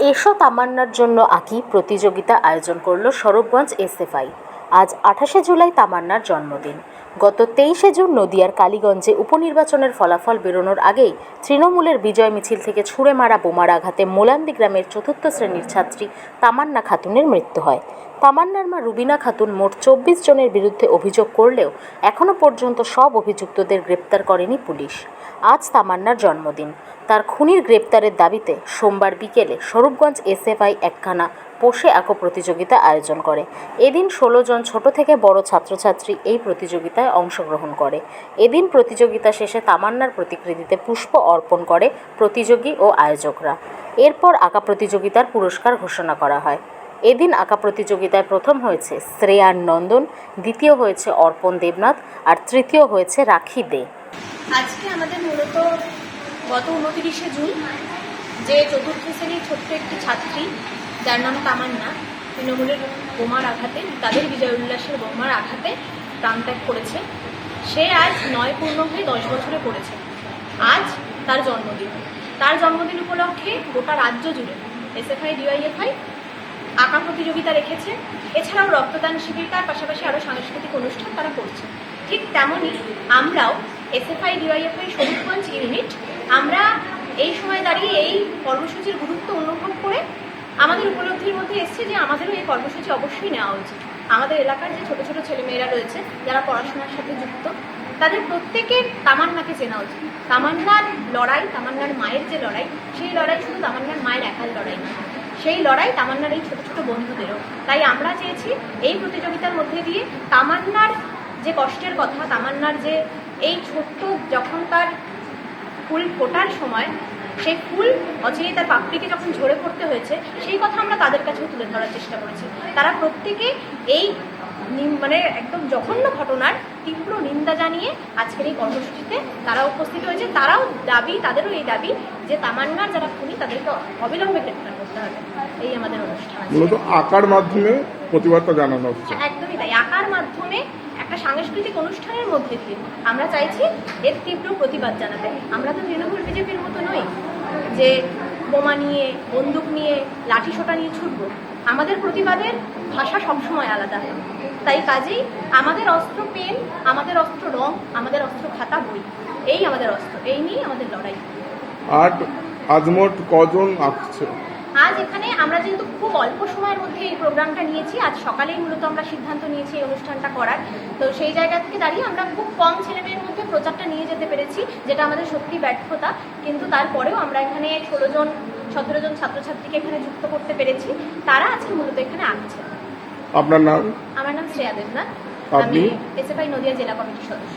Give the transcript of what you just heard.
এসো তামান্নার জন্য আঁকি প্রতিযোগিতা আয়োজন করল সরবগঞ্জ এসএফআই। আজ আঠাশে জুলাই তামান্নার জন্মদিন। গত তেইশে জুন নদিয়ার কালীগঞ্জে উপনির্বাচনের ফলাফল বেরোনোর আগেই তৃণমূলের বিজয় মিছিল থেকে ছুঁড়ে মারা বোমার আঘাতে মোলান্দি গ্রামের চতুর্থ শ্রেণির ছাত্রী তামান্না খাতুনের মৃত্যু হয়। তামান্নার মা রুবিনা খাতুন মোট চব্বিশ জনের বিরুদ্ধে অভিযোগ করলেও এখনও পর্যন্ত সব অভিযুক্তদের গ্রেপ্তার করেনি পুলিশ। আজ তামান্নার জন্মদিন। তার খুনির গ্রেপ্তারের দাবিতে সোমবার বিকেলে স্বরূপগঞ্জ এসএফআই একখানা পোষে আঁকো প্রতিযোগিতা আয়োজন করে। এদিন ষোলো জন ছোট থেকে বড় ছাত্রছাত্রী এই প্রতিযোগিতায় অংশগ্রহণ করে। এদিন প্রতিযোগিতা শেষে তামান্নার প্রতিকৃতিতে পুষ্প অর্পণ করে প্রতিযোগী ও আয়োজকরা। এরপর আঁকা প্রতিযোগিতার পুরস্কার ঘোষণা করা হয়। এদিন আঁকা প্রতিযোগিতায় প্রথম হয়েছে শ্রেয়ার নন্দন, দ্বিতীয় হয়েছে অর্পণ দেবনাথ, আর তৃতীয় হয়েছে রাখি দে। আজকে আমাদের মূলত গত উনতিরিশে জুন যে চতুর্থ শ্রেণির ছোট্ট একটি ছাত্রী, যার নাম তামান্না তৃণমূলের বোমার আঘাতে, তাদের বিজয় উল্লাসের বোমার আঘাতে প্রাণত্যাগ করেছে। সে আজ নয় পূর্ণ হয়ে দশ বছরে পড়েছে। আজ তার জন্মদিন। তার জন্মদিন উপলক্ষে গোটা রাজ্য জুড়ে এসএফআই, ডিওয়াইএফআই আঁকা প্রতিযোগিতা রেখেছে। এছাড়াও রক্তদান শিবির তার পাশাপাশি আরও সাংস্কৃতিক অনুষ্ঠান তারা করছে। ঠিক তেমনই আমরাও এসএফআই, ডিওয়াইএফআই শরীফগঞ্জ ইউনিট, আমরা এই সময় দাঁড়িয়ে এই কর্মসূচির গুরুত্ব অনুভব করে আমাদের উপলব্ধির মধ্যে এসছে যে আমাদেরও এই কর্মসূচি অবশ্যই নেওয়া উচিত। আমাদের এলাকার যে ছোট ছোট ছেলেমেয়েরা রয়েছে, যারা পড়াশোনার সাথে যুক্ত, তাদের প্রত্যেকের তামান্নাকে চেনা উচিত। তামান্নার লড়াই, তামান্নার মায়ের যে লড়াই, সেই লড়াই শুধু তামান্নার মায়ের একার লড়াই না সেই লড়াই তামান্নার এই ছোট ছোট বন্ধুদেরও। তাই আমরা চেয়েছি এই প্রতিযোগিতার মধ্যে দিয়ে তামান্নার যে কষ্টের কথা, তামান্নার যে এই ছোট্ট যখন তার ফুল ফোটার সময় সেই ফুল অচিরেই তার পাপড়িকে যখন ঝরে পড়তে হয়েছে সেই কথা আমরা তাদের কাছেও তুলে ধরার চেষ্টা করেছি। তারা প্রত্যেকে এই মানে একদম জঘন্য ঘটনার তীব্র নিন্দা জানিয়ে আজকের এই কর্মসূচিতে তারা উপস্থিত হয়েছে। তারাও দাবি তাদেরও এই দাবি যে তামান্নার যারা খুনি তাদেরকে অবিলম্বে গ্রেপ্তার করতে হবে। এই আমাদের অনুষ্ঠান মূলত আঁকার মাধ্যমে প্রতিবাদটা জানানো হচ্ছে। একদমই তাই। আঁকার মাধ্যমে একটা সাংস্কৃতিক অনুষ্ঠানের মধ্যে দিয়ে আমরা চাইছি এর তীব্র প্রতিবাদ জানাতে। আমরা তো তৃণমূল বিজেপির মতো নই। যে বোমা নিয়ে, বন্দুক নিয়ে, লাঠি সোটা নিয়ে ছুটবো, আমাদের প্রতিবাদের ভাষা সবসময় আলাদা। তাই কাজেই আমাদের অস্ত্র পেন, আমাদের অস্ত্র রং, আমাদের অস্ত্র খাতা, বই, এই আমাদের অস্ত্র, এই নিয়েই আমাদের লড়াই। আর আজমোট কজন আঁকছে আজ এখানে আমরা যেহেতু খুব অল্প সময়ের মধ্যে এই প্রোগ্রামটা নিয়েছি আজ সকালেই মূলত আমরা সিদ্ধান্ত নিয়েছি এই অনুষ্ঠানটা করার। তো সেই জায়গা থেকে দাঁড়িয়ে আমরা খুব কম ছেলেমেয়ের মধ্যে প্রচারটা নিয়ে যেতে পেরেছি যেটা আমাদের সত্যি ব্যর্থতা। কিন্তু তারপরেও আমরা এখানে ষোলো জন সতেরো জন ছাত্রছাত্রীকে এখানে যুক্ত করতে পেরেছি। তারা আজকে মূলত এখানে আঁকছে আপনার নাম? আমার নাম শ্রেয়া দেবনাথ? আমি এসএফআই নদিয়া জেলা কমিটির সদস্য।